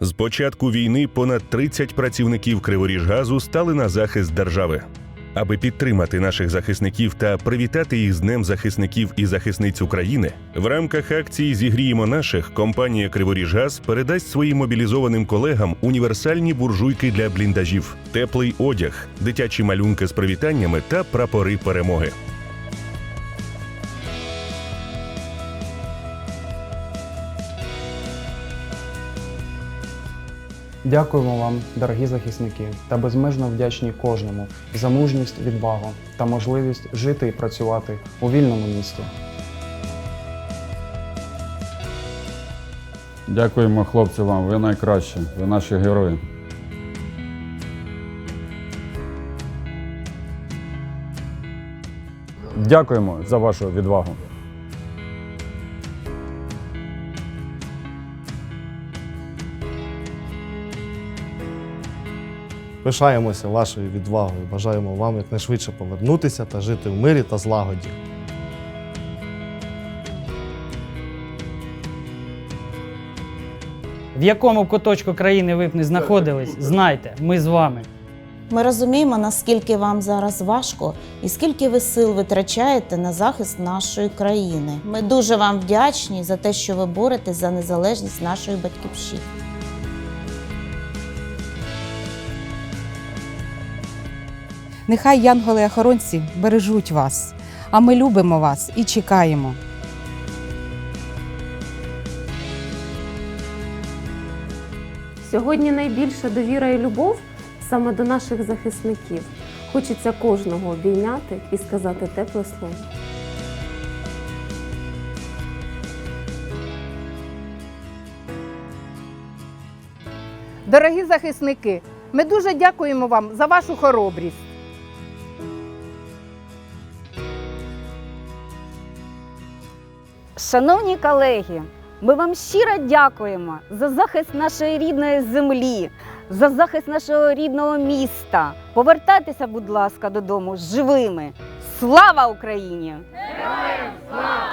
З початку війни понад 30 працівників Криворіжгазу стали на захист держави. Аби підтримати наших захисників та привітати їх з Днем захисників і захисниць України, в рамках акції Зігріємо наших компанія Криворіжгаз передасть своїм мобілізованим колегам універсальні буржуйки для бліндажів, теплий одяг, дитячі малюнки з привітаннями та прапори перемоги. Дякуємо вам, дорогі захисники, та безмежно вдячні кожному за мужність, відвагу та можливість жити і працювати у вільному місті. Дякуємо, хлопці, вам. Ви найкращі, ви наші герої. Дякуємо за вашу відвагу. Пишаємося вашою відвагою. Бажаємо вам якнайшвидше повернутися та жити в мирі та злагоді. В якому куточку країни ви б не знаходились, знайте, ми з вами. Ми розуміємо, наскільки вам зараз важко і скільки ви сил витрачаєте на захист нашої країни. Ми дуже вам вдячні за те, що ви боретесь за незалежність нашої батьківщини. Нехай янголи-охоронці бережуть вас, а ми любимо вас і чекаємо. Сьогодні найбільша довіра і любов саме до наших захисників. Хочеться кожного обійняти і сказати тепле слово. Дорогі захисники, ми дуже дякуємо вам за вашу хоробрість. Шановні колеги, ми вам щиро дякуємо за захист нашої рідної землі, за захист нашого рідного міста. Повертайтеся, будь ласка, додому живими. Слава Україні! Героям слава!